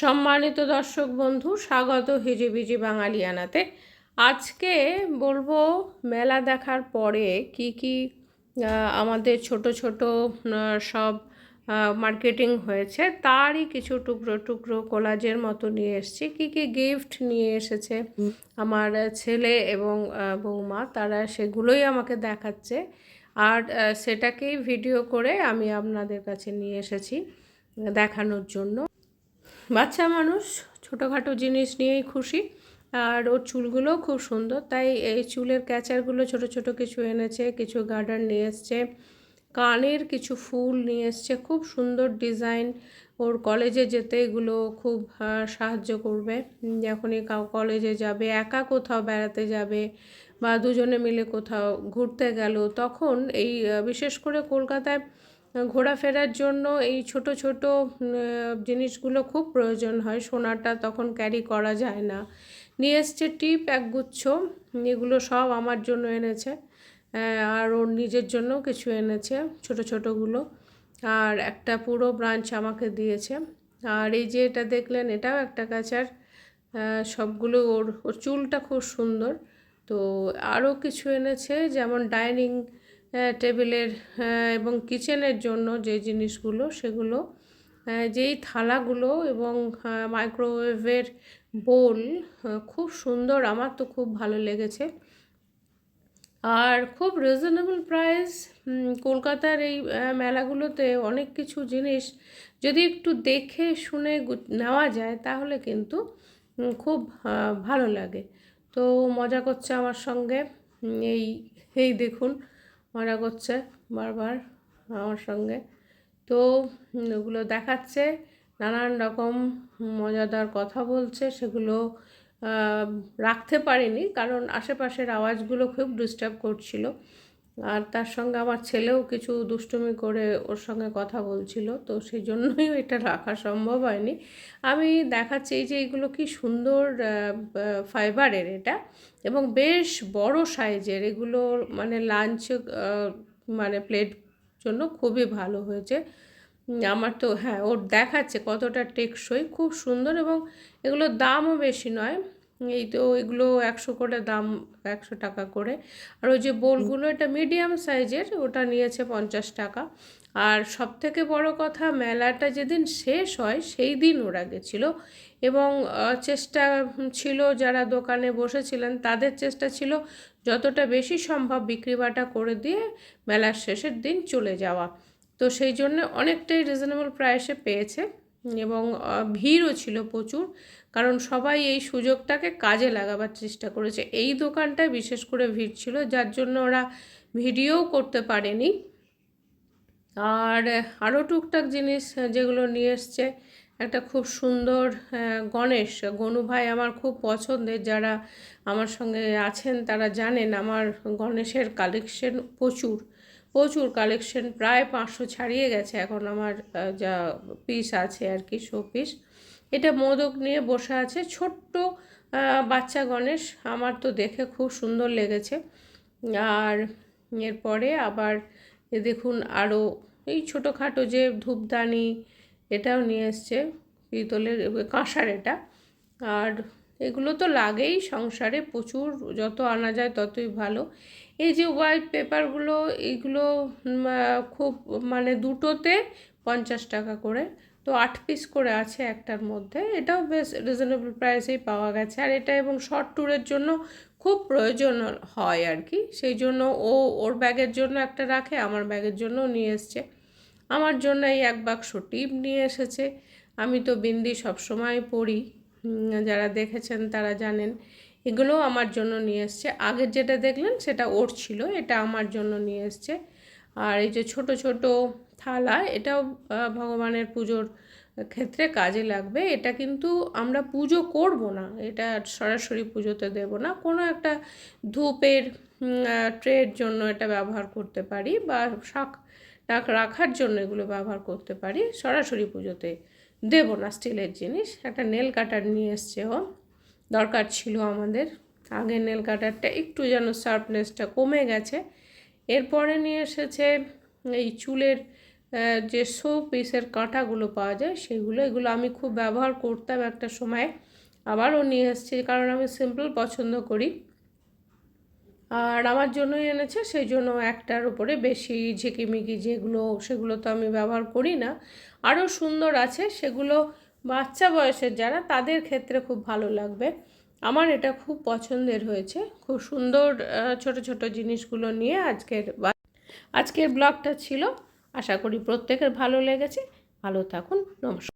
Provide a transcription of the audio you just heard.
সম্মানিত দর্শক বন্ধু, স্বাগত হিজিবিজি বাঙালিয়ানাতে। আজকে বলব, মেলা দেখার পরে কি কি আমাদের ছোট ছোট সব মার্কেটিং হয়েছে, তারই কিছু টুকরো টুকরো কোলাজের মতো নিয়ে এসেছি। কি কি গিফট নিয়ে এসেছে আমার ছেলে এবং বৌমা, তারা সেগুলোই আমাকে দেখাচ্ছে। আর সেটাকেই ভিডিও করে আমি আপনাদের কাছে নিয়ে এসেছি দেখানোর জন্য। বাচ্চা মানুষ, ছোটোখাটো জিনিস নিয়েই খুশি। আর ওর চুলগুলোও খুব সুন্দর। তাই এই চুলের ক্যাচারগুলো ছোট ছোট কিছু এনেছে, কিছু গার্ডার নিয়ে এসছে। কানের কিছু ফুল নিয়ে এসছে। খুব সুন্দর ডিজাইন। ওর কলেজে যেতে এগুলো খুব সাহায্য করবে। যখনই কাউ কলেজে যাবে, একা কোথাও বেড়াতে যাবে বা দুজনে মিলে কোথাও ঘুরতে গেল, তখন এই বিশেষ করে কলকাতায় ঘোরাফেরার জন্য এই ছোট ছোট জিনিসগুলো খুব প্রয়োজন হয়। সোনাটা তখন ক্যারি করা যায় না। নিয়ে এসছে টিপ একগুচ্ছ এগুলো সব আমার জন্য এনেছে। আর ওর নিজের জন্য কিছু এনেছে, ছোট ছোটোগুলো। আর একটা পুরো ব্রাঞ্চ আমাকে দিয়েছে। আর এই যে এটা দেখলেন, এটাও একটা কাচার। সবগুলো ওর ওর চুলটা খুব সুন্দর। তো আরও কিছু এনেছে, যেমন ডাইনিং টেবিলের এবং কিচেনের জন্য যে জিনিসগুলো সেগুলো যেই থালাগুলো এবং মাইক্রোওয়েভের বোল খুব সুন্দর, আমার তো খুব ভালো লেগেছে। আর খুব রিজনেবল প্রাইস কলকাতার এই মেলাগুলোতে অনেক কিছু জিনিস যদি একটু দেখে শুনে নেওয়া যায় তাহলে কিন্তু খুব ভালো লাগে। তো মজা করছে আমার সঙ্গে এই এই দেখুন। মজা করছে বারবার আমার সঙ্গে। তো ওগুলো দেখাচ্ছে, নানান রকম মজাদার কথা বলছে, সেগুলো রাখতে পারিনি, কারণ আশেপাশের আওয়াজগুলো খুব ডিস্টার্ব করছিল। আর তার সঙ্গে আমার ছেলেও কিছু দুষ্টুমি করে ওর সঙ্গে কথা বলছিল, তো সেই জন্যই এটা রাখা সম্ভব হয়নি। আমি দেখাচ্ছি যে এগুলো কি সুন্দর ফাইবারের এটা, এবং বেশ বড় সাইজের। এগুলো মানে লাঞ্চ মানে প্লেট জন্য খুবই ভালো হয়েছে। আমার তো হ্যাঁ ওর দেখাচ্ছে কতটা টেকসই। খুব সুন্দর এবং এগুলোর দামও বেশি নয়। এই তো এগুলো একশো করে দাম, একশো টাকা করে। আর ওই যে বোলগুলো, এটা মিডিয়াম সাইজের ওটা নিয়েছে পঞ্চাশ টাকা। আর সব থেকে বড় কথা, মেলাটা যেদিন শেষ হয়, সেই দিন ওরা গেছিল। এবং চেষ্টা ছিল যারা দোকানে বসেছিলেন, তাদের চেষ্টা ছিল যতটা বেশি সম্ভব বিক্রি বাটা করে দিয়ে মেলার শেষের দিন চলে যাওয়া। তো সেই জন্য অনেকটাই রিজনেবল প্রাইসে পেয়েছে। এবং ভিড়ও ছিল প্রচুর। কারণ সবাই এই সুযোগটাকে কাজে লাগাবার চেষ্টা করেছে। এই দোকানটায় বিশেষ করে ভিড় ছিল, যার জন্য ওরা ভিডিওও করতে পারেনি। আর আরও টুকটাক জিনিস যেগুলো নিয়ে এসছে, একটা খুব সুন্দর গণেশ। গনু ভাই আমার খুব পছন্দের, যারা আমার সঙ্গে আছেন তারা জানেন আমার গণেশের কালেকশন প্রচুর। প্রচুর কালেকশন প্রায় পাঁচশো ছাড়িয়ে গেছে এখন আমার যা পিস আছে আর কি শো পিস এটা মোদক নিয়ে বসে আছে ছোট্ট বাচ্চা গণেশ। আমার তো দেখে খুব সুন্দর লেগেছে। আর এরপরে আবার দেখুন আরও এই ছোটোখাটো যে ধূপদানি এটাও নিয়ে এসছে, পিতলের, কাঁসার এটা। আর এগুলো তো লাগেই সংসারে প্রচুর যত আনা যায় ততই ভালো। এই যে হোয়াইট পেপারগুলো আহ, খুব মানে দুটোতে পঞ্চাশ টাকা করে। তো আট পিস করে আছে একটার মধ্যে। এটাও বেশ রিজনেবল প্রাইসেই পাওয়া গেছে। আর এটা এবং শর্ট ট্যুরের জন্য খুব প্রয়োজন হয় আর কি। সেই জন্য ও ওর ব্যাগের জন্য একটা রাখে আমার ব্যাগের জন্যও নিয়ে এসছে। আমার জন্য এই এক বাক্স টিপ নিয়ে এসেছে। আমি তো বিন্দি সবসময় পরি। যারা দেখেছেন তারা জানেন এগুলোও আমার জন্য নিয়ে এসছে। আগের যেটা দেখলেন সেটা ওর ছিল, এটা আমার জন্য নিয়ে এসছে। আর এই যে ছোট ছোট থালা, এটাও ভগবানের পুজোর ক্ষেত্রে কাজে লাগবে। এটা কিন্তু আমরা পুজো করব না, এটা সরাসরি পুজোতে দেব না। কোনো একটা ধূপের ট্রের জন্য এটা ব্যবহার করতে পারি বা শাক রাখার জন্য এগুলো ব্যবহার করতে পারি, সরাসরি পুজোতে দেব না স্টিলের জিনিস। একটা নেল কাটার নিয়ে এসছে ও। দরকার ছিল আমাদের। আগের নেল কাটারটা একটু যেন শার্পনেসটা কমে গেছে। এরপরে নিয়ে এসেছে এই চুলের যে শো পিসের কাঁটাগুলো পাওয়া যায়, সেগুলো। এগুলো আমি খুব ব্যবহার করতাম একটা সময়। আবারও নিয়ে এসেছি, কারণ আমি সিম্পল পছন্দ করি। আর আমার জন্যই এনেছে সেই জন্য একটার উপরে বেশি ঝিকিমিকি যেগুলো, সেগুলো তো আমি ব্যবহার করি না। আরও সুন্দর আছে, সেগুলো বাচ্চা বয়সের যারা, তাদের ক্ষেত্রে খুব ভালো লাগবে। আমার এটা খুব পছন্দের হয়েছে, খুব সুন্দর ছোট ছোট জিনিসগুলো নিয়ে আজকের আজকের ব্লগটা ছিল। আশা করি প্রত্যেকের ভালো লেগেছে। ভালো থাকুন, নমস্কার।